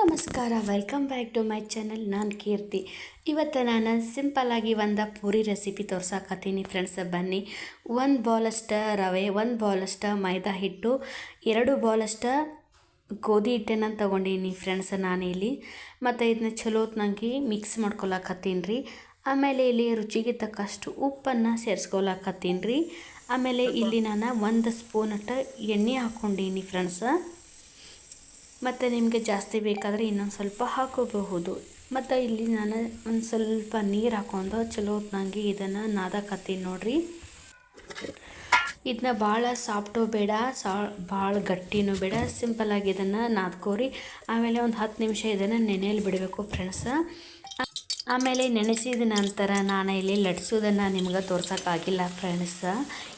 ನಮಸ್ಕಾರ. Welcome back to my channel ನಾನು ಕೀರ್ತಿ. ಇವತ್ತು ನಾನು ಸಿಂಪಲ್ಲಾಗಿ ಒಂದು ಪೂರಿ ರೆಸಿಪಿ ತೋರ್ಸಾಕತ್ತೀನಿ ಫ್ರೆಂಡ್ಸ್ ಬನ್ನಿ. ಒಂದು ಬೌಲಷ್ಟ ರವೆ, ಒಂದು ಬಾಲಷ್ಟು ಮೈದಾ ಹಿಟ್ಟು, ಎರಡು ಬೌಲಷ್ಟ ಗೋಧಿ ಹಿಟ್ಟನ್ನು ತೊಗೊಂಡೀನಿ ಫ್ರೆಂಡ್ಸ್ ನಾನಿಲ್ಲಿ. ಮತ್ತು ಇದನ್ನ ಚಲೋತ್ ನಂಗೆ ಮಿಕ್ಸ್ ಮಾಡ್ಕೊಳಕತ್ತೀನಿ ರೀ ಆಮೇಲೆ ಇಲ್ಲಿ ರುಚಿಗೆ ತಕ್ಕಷ್ಟು ಉಪ್ಪನ್ನು ಸೇರಿಸ್ಕೊಳಕತ್ತೀನಿ ರೀ ಆಮೇಲೆ ಇಲ್ಲಿ ನಾನು ಒಂದು ಸ್ಪೂನ್ ಅಟ್ಟ ಎಣ್ಣೆ ಹಾಕ್ಕೊಂಡೀನಿ ಫ್ರೆಂಡ್ಸ ಮತ್ತು ನಿಮಗೆ ಜಾಸ್ತಿ ಬೇಕಾದರೆ ಇನ್ನೊಂದು ಸ್ವಲ್ಪ ಹಾಕೋಬಹುದು. ಮತ್ತು ಇಲ್ಲಿ ನಾನು ಒಂದು ಸ್ವಲ್ಪ ನೀರು ಹಾಕೊಂಡು ಚಲೋ ಹೊತ್ನಂಗೆ ಇದನ್ನು ನಾದಕತ್ತೀನಿ ನೋಡಿರಿ. ಇದನ್ನ ಭಾಳ ಸಾಫ್ಟು ಬೇಡ, ಸಾ ಭಾಳ ಗಟ್ಟಿನೂ ಬೇಡ ಸಿಂಪಲ್ಲಾಗಿ ಇದನ್ನು ನಾದ್ಕೋರಿ. ಆಮೇಲೆ ಒಂದು ಹತ್ತು ನಿಮಿಷ ಇದನ್ನು ನೆನೆಯಲ್ಲಿ ಬಿಡಬೇಕು ಫ್ರೆಂಡ್ಸ ಆಮೇಲೆ ನೆನೆಸಿದ ನಂತರ ನಾನು ಇಲ್ಲಿ ಲಟ್ಸೋದನ್ನು ನಿಮ್ಗೆ ತೋರ್ಸೋಕ್ಕಾಗಿಲ್ಲ ಫ್ರೆಂಡ್ಸ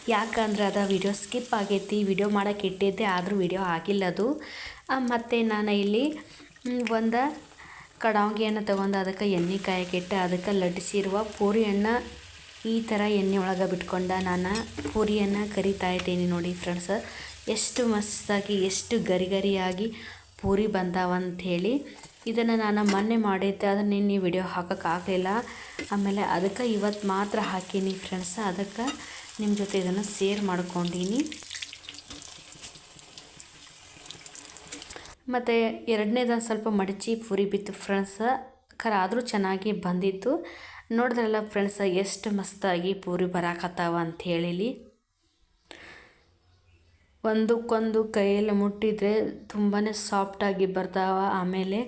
ಯಾಕಂದ್ರೆ ಅದು ವಿಡಿಯೋ ಸ್ಕಿಪ್ ಆಗೈತಿ ವಿಡಿಯೋ ಮಾಡೋಕ್ಕೆ ಇಟ್ಟಿದ್ದೆ, ಆದರೂ ವಿಡಿಯೋ ಆಗಿಲ್ಲ ಅದು. ಮತ್ತು ನಾನು ಇಲ್ಲಿ ಒಂದು ಕಡಾಂಗಿಯನ್ನು ತೊಗೊಂಡು ಅದಕ್ಕೆ ಎಣ್ಣೆ ಕಾಯಕ್ಕಿಟ್ಟು ಅದಕ್ಕೆ ಲಟ್ಟಿಸಿರುವ ಪೂರಿಯನ್ನು ಈ ಥರ ಎಣ್ಣೆ ಒಳಗೆ ಬಿಟ್ಕೊಂಡ ನಾನು ಪೂರಿಯನ್ನು ಕರಿತಾ ಇದ್ದೀನಿ ನೋಡಿ ಫ್ರೆಂಡ್ಸ್ ಎಷ್ಟು ಮಸ್ತಾಗಿ, ಎಷ್ಟು ಗರಿಗರಿಯಾಗಿ ಪೂರಿ ಬಂದಾವಂಥೇಳಿ ಇದನ್ನು ನಾನು ಮೊನ್ನೆ ಮಾಡಿದ್ದೆ, ಅದನ್ನು ನಿನ್ನೆ ವಿಡಿಯೋ ಹಾಕೋಕ್ಕಾಗಲಿಲ್ಲ ಆಮೇಲೆ ಅದಕ್ಕೆ ಇವತ್ತು ಮಾತ್ರ ಹಾಕೀನಿ ಫ್ರೆಂಡ್ಸ್ ಅದಕ್ಕೆ ನಿಮ್ಮ ಜೊತೆ ಇದನ್ನು ಸೇರ್ ಮಾಡ್ಕೊಂಡೀನಿ. ಮತ್ತು ಎರಡನೇದೊಂದು ಸ್ವಲ್ಪ ಮಡಚಿ ಪುರಿ ಬಿತ್ತು ಫ್ರೆಂಡ್ಸ ಖರ ಆದರೂ ಚೆನ್ನಾಗಿ ಬಂದಿತ್ತು. ನೋಡಿದ್ರಲ್ಲ ಫ್ರೆಂಡ್ಸ್ ಎಷ್ಟು ಮಸ್ತಾಗಿ ಪೂರಿ ಬರಾಕತ್ತಾವ ಅಂತ ಹೇಳಿ ಒಂದಕ್ಕೊಂದು ಕೈಯಲ್ಲಿ ಮುಟ್ಟಿದರೆ ತುಂಬಾ ಸಾಫ್ಟಾಗಿ ಬರ್ತಾವೆ. ಆಮೇಲೆ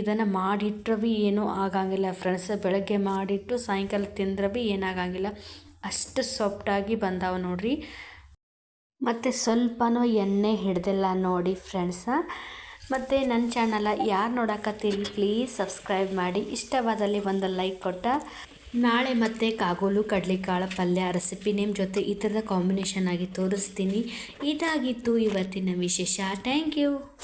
ಇದನ್ನು ಮಾಡಿಟ್ರೆ ಭೀ ಏನೂ ಆಗಂಗಿಲ್ಲ ಫ್ರೆಂಡ್ಸ್ ಬೆಳಗ್ಗೆ ಮಾಡಿಟ್ಟು ಸಾಯಂಕಾಲ ತಿಂದ್ರೆ ಭೀ ಏನಾಗಂಗಿಲ್ಲ ಅಷ್ಟು ಸಾಫ್ಟಾಗಿ ಬಂದಾವೆ ನೋಡಿರಿ. ಮತ್ತು ಸ್ವಲ್ಪನೂ ಎಣ್ಣೆ ಹಿಡ್ದಿಲ್ಲ ನೋಡಿ ಫ್ರೆಂಡ್ಸ ಮತ್ತು ನನ್ನ ಚಾನಲ ಯಾರು ನೋಡಕತ್ತೀರಿ ಪ್ಲೀಸ್ ಸಬ್ಸ್ಕ್ರೈಬ್ ಮಾಡಿ. ಇಷ್ಟವಾದಲ್ಲಿ ಒಂದು ಲೈಕ್ ಕೊಟ್ಟ. ನಾಳೆ ಮತ್ತೆ ಕಾಗೋಲು, ಕಡಲೆಕಾಳು, ಪಲ್ಯ ರೆಸಿಪಿ ನೇಮ್ ಜೊತೆ ಈ ಥರದ ಕಾಂಬಿನೇಷನ್ ಆಗಿ ತೋರಿಸ್ತೀನಿ. ಇದಾಗಿತ್ತು ಇವತ್ತಿನ ವಿಶೇಷ. Thank you